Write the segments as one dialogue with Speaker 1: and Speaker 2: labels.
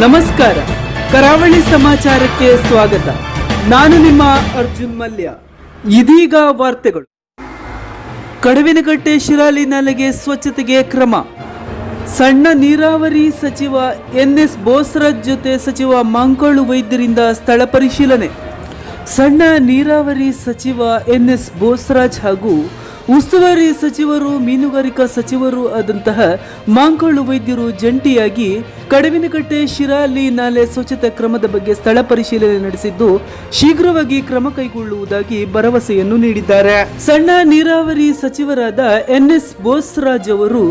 Speaker 1: ನಮಸ್ಕಾರ. ಕರಾವಳಿ ಸಮಾಚಾರಕ್ಕೆ ಸ್ವಾಗತ. ನಾನು ನಿಮ್ಮ ಅರ್ಜುನ್ ಮಲ್ಯ. ಇದೀಗ ವಾರ್ತೆಗಳು. ಕಡವಿನಗಟ್ಟೆ ಶಿರಾಲಿ ನಾಲೆಗೆ ಸ್ವಚ್ಛತೆಗೆ ಕ್ರಮ. ಸಣ್ಣ ನೀರಾವರಿ ಸಚಿವ ಎನ್ ಎಸ್ ಬೋಸ್ರಾಜ್ ಜೊತೆ ಸಚಿವ ಮಂಕಳು ವೈದ್ಯರಿಂದ ಸ್ಥಳ ಪರಿಶೀಲನೆ. ಸಣ್ಣ ನೀರಾವರಿ ಸಚಿವ ಎನ್ ಎಸ್ ಬೋಸ್ರಾಜ್ ಹಾಗೂ ಉಸ್ತುವಾರಿ ಸಚಿವರು, ಮೀನುಗಾರಿಕಾ ಸಚಿವರು ಆದಂತಹ ಮಾಂಕೋಳು ವೈದ್ಯರು ಜಂಟಿಯಾಗಿ ಕಡವಿನಕಟ್ಟೆ ಶಿರಾಲಿ ನಾಲೆ ಸ್ವಚ್ಛತಾ ಕ್ರಮದ ಬಗ್ಗೆ ಸ್ಥಳ ಪರಿಶೀಲನೆ ನಡೆಸಿದ್ದು ಶೀಘ್ರವಾಗಿ ಕ್ರಮ ಕೈಗೊಳ್ಳುವುದಾಗಿ ಭರವಸೆಯನ್ನು ನೀಡಿದ್ದಾರೆ. ಸಣ್ಣ ನೀರಾವರಿ ಸಚಿವರಾದ ಎನ್ ಎಸ್ ಬೋಸರಾಜ್ ಅವರು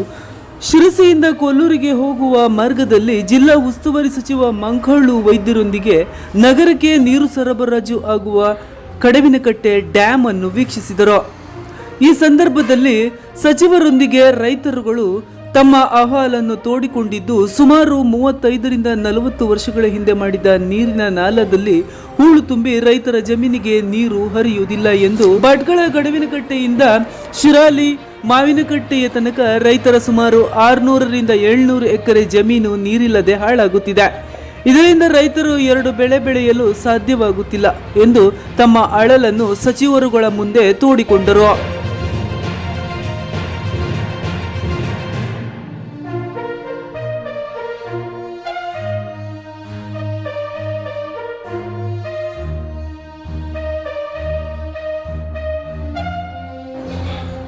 Speaker 1: ಶಿರಸಿಯಿಂದ ಕೊಲ್ಲೂರಿಗೆ ಹೋಗುವ ಮಾರ್ಗದಲ್ಲಿ ಜಿಲ್ಲಾ ಉಸ್ತುವಾರಿ ಸಚಿವ ಮಂಕಳ್ಳು ವೈದ್ಯರೊಂದಿಗೆ ನಗರಕ್ಕೆ ನೀರು ಸರಬರಾಜು ಆಗುವ ಕಡವಿನಕಟ್ಟೆ ಡ್ಯಾಮ್ ಅನ್ನು ವೀಕ್ಷಿಸಿದರು. ಈ ಸಂದರ್ಭದಲ್ಲಿ ಸಚಿವರೊಂದಿಗೆ ರೈತರುಗಳು ತಮ್ಮ ಅಹವಾಲನ್ನು ತೋಡಿಕೊಂಡಿದ್ದು, ಸುಮಾರು ಮೂವತ್ತೈದರಿಂದ ನಲವತ್ತು ವರ್ಷಗಳ ಹಿಂದೆ ಮಾಡಿದ ನೀರಿನ ನಾಲದಲ್ಲಿ ಹೂಳು ತುಂಬಿ ರೈತರ ಜಮೀನಿಗೆ ನೀರು ಹರಿಯುವುದಿಲ್ಲ ಎಂದು ಭಟ್ಗಳ ಗಡವಿನಕಟ್ಟೆಯಿಂದ ಶಿರಾಲಿ, ಮಾವಿನಕಟ್ಟೆಯ ತನಕ ರೈತರ ಸುಮಾರು ಆರುನೂರರಿಂದ ಏಳ್ನೂರು ಎಕರೆ ಜಮೀನು ನೀರಿಲ್ಲದೆ ಹಾಳಾಗುತ್ತಿದೆ. ಇದರಿಂದ ರೈತರು ಎರಡು ಬೆಳೆ ಬೆಳೆಯಲು ಸಾಧ್ಯವಾಗುತ್ತಿಲ್ಲ ಎಂದು ತಮ್ಮ ಅಳಲನ್ನು ಸಚಿವರುಗಳ ಮುಂದೆ ತೋಡಿಕೊಂಡರು.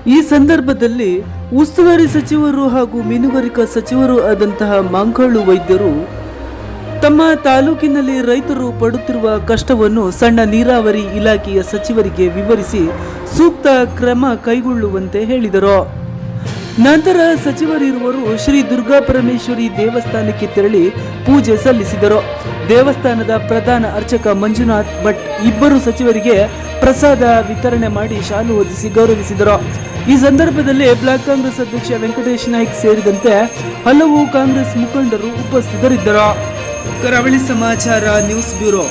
Speaker 1: ಈ ಸಂದರ್ಭದಲ್ಲಿ ಉಸ್ತುವಾರಿ ಸಚಿವರು ಹಾಗೂ ಮೀನುಗಾರಿಕಾ ಸಚಿವರು ಆದಂತಹ ಮಂಕಳ್ಳು ವೈದ್ಯರು ತಮ್ಮ ತಾಲೂಕಿನಲ್ಲಿ ರೈತರು ಪಡುತ್ತಿರುವ ಕಷ್ಟವನ್ನು ಸಣ್ಣ ನೀರಾವರಿ ಇಲಾಖೆಯ ಸಚಿವರಿಗೆ ವಿವರಿಸಿ ಸೂಕ್ತ ಕ್ರಮ ಕೈಗೊಳ್ಳುವಂತೆ ಹೇಳಿದರು. ನಂತರ ಸಚಿವರಿರುವರು ಶ್ರೀ ದುರ್ಗಾ ಪರಮೇಶ್ವರಿ ದೇವಸ್ಥಾನಕ್ಕೆ ತೆರಳಿ ಪೂಜೆ ಸಲ್ಲಿಸಿದರು. ದೇವಸ್ಥಾನದ ಪ್ರಧಾನ ಅರ್ಚಕ ಮಂಜುನಾಥ್ ಭಟ್ ಇಬ್ಬರು ಸಚಿವರಿಗೆ ಪ್ರಸಾದ ವಿತರಣೆ ಮಾಡಿ ಶಾಲು ಹೊದಿಸಿ ಗೌರವಿಸಿದರು. ಈ ಸಂದರ್ಭದಲ್ಲಿ ಬ್ಲಾಕ್ ಕಾಂಗ್ರೆಸ್ ಅಧ್ಯಕ್ಷ ವೆಂಕಟೇಶ್ ನಾಯ್ಕ್ ಸೇರಿದಂತೆ ಹಲವು ಕಾಂಗ್ರೆಸ್ ಮುಖಂಡರು ಉಪಸ್ಥಿತರಿದ್ದರು. ಕರಾವಳಿ ಸಮಾಚಾರ ನ್ಯೂಸ್ ಬ್ಯೂರೋ.